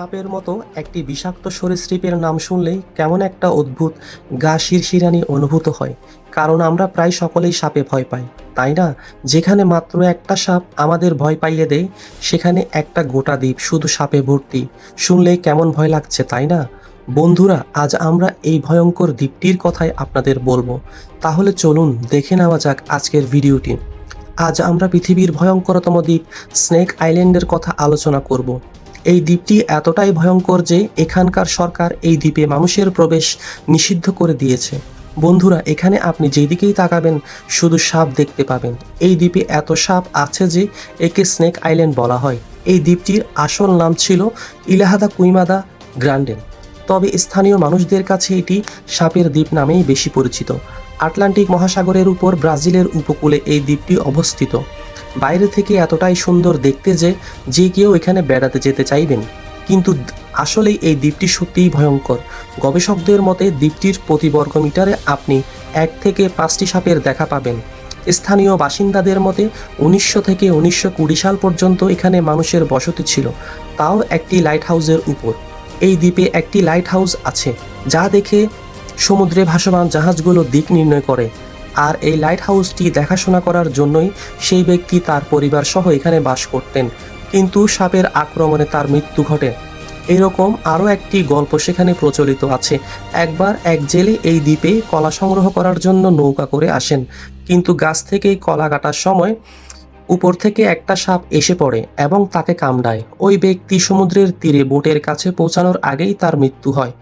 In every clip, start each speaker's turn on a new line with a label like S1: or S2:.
S1: সাপের মতো একটি বিষাক্ত সরীসৃপের নাম শুনলেই কেমন একটা অদ্ভুত গা শিরশিরানি অনুভূত হয়। কারণ আমরা প্রায় সকলেই সাপে ভয় পাই, তাই না? যেখানে মাত্র একটা সাপ আমাদের ভয় পাইয়ে দেয়, সেখানে একটা গোটা দ্বীপ শুধু সাপে ভর্তি। শুনলেই কেমন ভয় লাগছে, তাই না? বন্ধুরা, আজ আমরা এই ভয়ঙ্কর দ্বীপটির কথাই আপনাদের বলব। তাহলে চলুন দেখে নেওয়া যাক আজকের ভিডিওটি। আজ আমরা পৃথিবীর ভয়ঙ্করতম দ্বীপ স্নেক আইল্যান্ডের কথা আলোচনা করব। এই দ্বীপটি এতটাই ভয়ঙ্কর যে এখানকার সরকার এই দ্বীপে মানুষের প্রবেশ নিষিদ্ধ করে দিয়েছে। বন্ধুরা, এখানে আপনি যেদিকেই তাকাবেন, শুধু সাপ দেখতে পাবেন। এই দ্বীপে এত সাপ আছে যে একে স্নেক আইল্যান্ড বলা হয়। এই দ্বীপটির আসল নাম ছিল ইলাহাদা কুইমাদা গ্রান্ডেন তবে স্থানীয় মানুষদের কাছে এটি সাপের দ্বীপ নামেই বেশি পরিচিত। আটলান্টিক মহাসাগরের উপর ব্রাজিলের উপকূলে এই দ্বীপটি অবস্থিত। বাইরে থেকে এতটাই সুন্দর দেখতে যে যে কেউ এখানে বেড়াতে যেতে চাইবেন। কিন্তু আসলেই এই দ্বীপটি সত্যিই ভয়ঙ্কর। গবেষকদের মতে দ্বীপটির প্রতি বর্গ মিটারে আপনি এক থেকে পাঁচটি সাপের দেখা পাবেন। স্থানীয় বাসিন্দাদের মতে উনিশশো থেকে উনিশশো কুড়ি সাল পর্যন্ত এখানে মানুষের বসতি ছিল। তাও একটি লাইট হাউসের উপর। এই দ্বীপে একটি লাইট হাউস আছে, যা দেখে সমুদ্রে ভাসমান জাহাজগুলো দিক নির্ণয় করে। আর এই লাইট হাউসটি দেখাশোনা করার জন্যই সেই ব্যক্তি তার পরিবার সহ এখানে বাস করতেন। কিন্তু সাপের আক্রমণে তার মৃত্যু ঘটে। এরকম আরও একটি গল্প সেখানে প্রচলিত আছে। একবার এক জেলে এই দ্বীপে কলা সংগ্রহ করার জন্য নৌকা করে আসেন। কিন্তু গাছ থেকে কলা কাটার সময় উপর থেকে একটা সাপ এসে পড়ে এবং তাকে কামড়ায়। ওই ব্যক্তি সমুদ্রের তীরে বোটের কাছে পৌঁছানোর আগেই তার মৃত্যু হয়।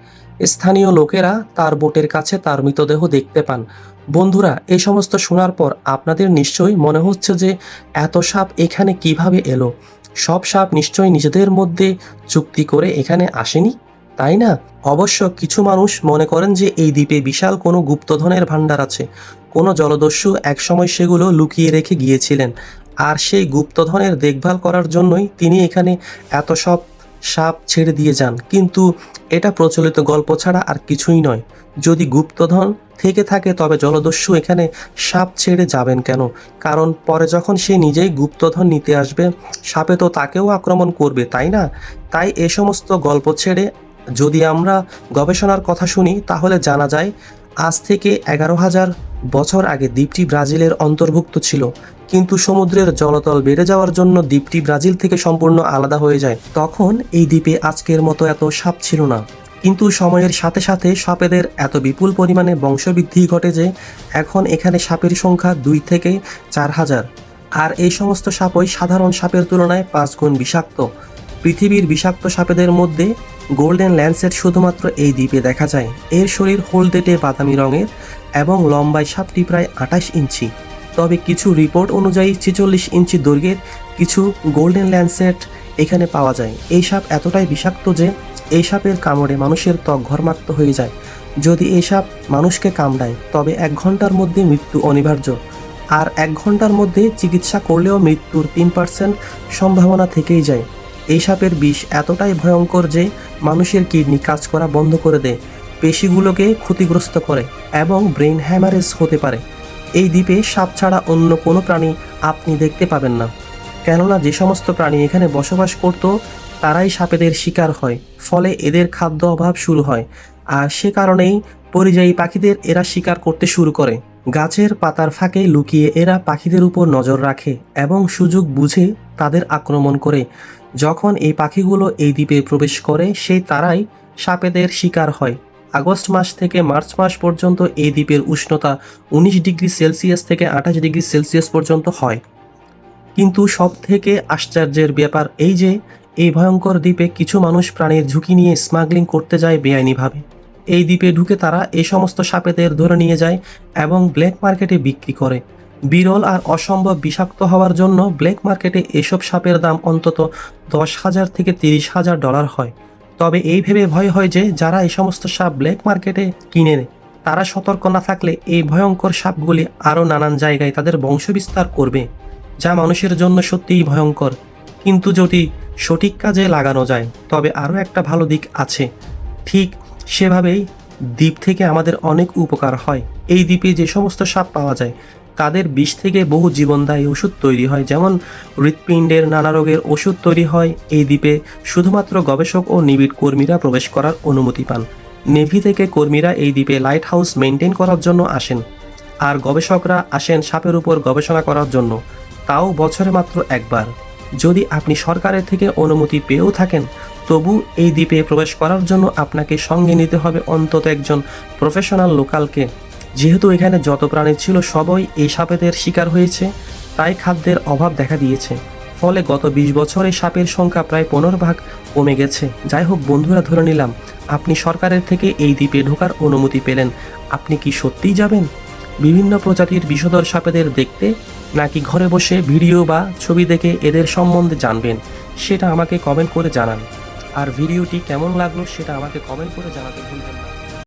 S1: স্থানীয় লোকেরা তার বোটের কাছে তার মৃতদেহ দেখতে পান। বন্ধুরা, এই সমস্ত শোনার পর আপনাদের নিশ্চয়ই মনে হচ্ছে যে এত সাপ এখানে কীভাবে এলো? সব সাপ নিশ্চয়ই নিজেদের মধ্যে চুক্তি করে এখানে আসেনি? তাই না? অবশ্য কিছু মানুষ মনে করেন যে এই দ্বীপে বিশাল কোনো গুপ্তধনের ভাণ্ডার আছে। কোনো জলদস্যু একসময় সেগুলো লুকিয়ে রেখে গিয়েছিলেন। আর সেই গুপ্তধনের দেখভাল করার জন্যই তিনি এখানে এত সব সাপ ছেড়ে দিয়ে যান। কিন্তু এটা প্রচলিত গল্প ছাড়া আর কিছুই নয়। যদি গুপ্তধন থেকে থাকে, তবে জলদস্যু এখানে সাপ ছেড়ে যাবেন কেন? কারণ পরে যখন সে নিজেই গুপ্তধন নিতে আসবে, সাপে তো তাকেও আক্রমণ করবে, তাই না? তাই এ সমস্ত গল্প ছেড়ে যদি আমরা গবেষণার কথা শুনি, তাহলে জানা যায়, আজ থেকে এগারো হাজার বছর আগে দ্বীপটি ব্রাজিলের অন্তর্ভুক্ত ছিল, কিন্তু সমুদ্রের জলতল বেড়ে যাওয়ার জন্য দ্বীপটি ব্রাজিল থেকে সম্পূর্ণ আলাদা হয়ে যায়। তখন এই দ্বীপে আজকের মতো এত সাপ ছিল না। কিন্তু সময়ের সাথে সাথে সাপেদের এত বিপুল পরিমাণে বংশবৃদ্ধি ঘটে যে, এখন এখানে সাপের সংখ্যা দুই থেকে চার হাজার। আর এই সমস্ত সাপই সাধারণ সাপের তুলনায় পাঁচ গুণ বিষাক্ত। পৃথিবীর বিষাক্ত সাপেদের মধ্যে গোল্ডেন ল্যান্সেট শুধুমাত্র এই দ্বীপে দেখা যায়। এর শরীর হলদেটে বাদামি রঙের এবং লম্বায় সাপটি প্রায় আঠাশ ইঞ্চি। তবে কিছু রিপোর্ট অনুযায়ী ছেচল্লিশ ইঞ্চি দৈর্ঘ্যের কিছু গোল্ডেন ল্যান্সেট এখানে পাওয়া যায়। এই সাপ এতটাই বিষাক্ত যে এই সাপের কামড়ে মানুষের ত্বক ঘর্মাক্ত হয়ে যায়। যদি এই সাপ মানুষকে কামড়ায়, তবে এক ঘণ্টার মধ্যে মৃত্যু অনিবার্য। আর এক ঘণ্টার মধ্যে চিকিৎসা করলেও মৃত্যুর তিন পার্সেন্ট সম্ভাবনা থেকেই যায়। এই সাপের বিষ এতটাই ভয়ঙ্কর যে মানুষের কিডনি কাজ করা বন্ধ করে দেয়। পেশিগুলোকে ক্ষতিগ্রস্ত করে এবং ব্রেন হ্যামারেজ হতে পারে। এই দ্বীপে সাপ ছাড়া অন্য কোনো প্রাণী আপনি দেখতে পাবেন না। কেননা যে সমস্ত প্রাণী এখানে বসবাস করত, তারাই সাপেদের শিকার হয়, ফলে এদের খাদ্য অভাব শুরু হয়। আর সে কারণেই পরিযায়ী পাখিদের এরা শিকার করতে শুরু করে। গাছের পাতার ফাঁকে লুকিয়ে এরা পাখিদের উপর নজর রাখে এবং সুযোগ বুঝে তাদের আক্রমণ করে। যখন এই পাখিগুলো এই দ্বীপে প্রবেশ করে সেই তারাই সাপেদের শিকার হয়। আগস্ট মাস থেকে মার্চ মাস পর্যন্ত এই দ্বীপের উষ্ণতা উনিশ ডিগ্রি সেলসিয়াস থেকে আঠাশ ডিগ্রি সেলসিয়াস পর্যন্ত হয়। কিন্তু সব থেকে আশ্চর্যের ব্যাপার এই যে, এই ভয়ঙ্কর দ্বীপে কিছু মানুষ প্রাণের ঝুঁকি নিয়ে স্মাগলিং করতে যায় বেআইনিভাবে। এই দ্বীপে ঢুকে তারা এই সমস্ত সাপেদের ধরে নিয়ে যায় এবং ব্ল্যাক মার্কেটে বিক্রি করে। বিরল আর অসম্ভব বিষাক্ত হওয়ার জন্য ব্ল্যাক মার্কেটে এসব সাপের দাম অন্তত দশ হাজার থেকে তিরিশ হাজার ডলার হয়। তবে এই ভেবে ভয় হয় যে যারা এই সমস্ত সাপ ব্ল্যাক মার্কেটে কিনে নেয়, তারা সতর্ক না থাকলে এই ভয়ঙ্কর সাপগুলি আরও নানান জায়গায় তাদের বংশবিস্তার করবে, যা মানুষের জন্য সত্যিই ভয়ঙ্কর। কিন্তু যদি সঠিক কাজে লাগানো যায়, তবে আরও একটা ভালো দিক আছে। ঠিক সেভাবেই দ্বীপ থেকে আমাদের অনেক উপকার হয়। এই দ্বীপে যে সমস্ত সাপ পাওয়া যায়, তাদের বিষ থেকে বহু জীবনদায়ী ওষুধ তৈরি হয়। যেমন হৃৎপিণ্ডের নানা রোগের ওষুধ তৈরি হয়। এই দ্বীপে শুধুমাত্র গবেষক ও নিবিড় কর্মীরা প্রবেশ করার অনুমতি পান। নেভি থেকে কর্মীরা এই দ্বীপে লাইট হাউস মেনটেন করার জন্য আসেন। আর গবেষকরা আসেন সাপের উপর গবেষণা করার জন্য। তাও বছরে মাত্র একবার। যদি আপনি সরকারের থেকে অনুমতি পেয়েও থাকেন, তবু এই দ্বীপে প্রবেশ করার জন্য আপনাকে সঙ্গে নিতে হবে অন্তত একজন প্রফেশনাল লোকালকে। যেহেতু এখানে যত প্রাণী ছিল সবই এই সাপেদের শিকার হয়েছে, তাই খাদ্যের অভাব দেখা দিয়েছে। ফলে গত বিশ বছরে সাপের সংখ্যা প্রায় পনেরো ভাগ কমে গেছে। যাই হোক বন্ধুরা, ধরে নিলাম, আপনি সরকারের থেকে এই দ্বীপে ঢোকার অনুমতি পেলেন। আপনি কি সত্যিই যাবেন? বিভিন্ন প্রজাতির বিষধর সাপেদের দেখতে, নাকি ঘরে বসে ভিডিও বা ছবি দেখে এদের সম্বন্ধে জানবেন, সেটা আমাকে কমেন্ট করে জানান। আর ভিডিওটি কেমন লাগল সেটা আমাকে কমেন্ট করে জানাতে ভুলবেন না।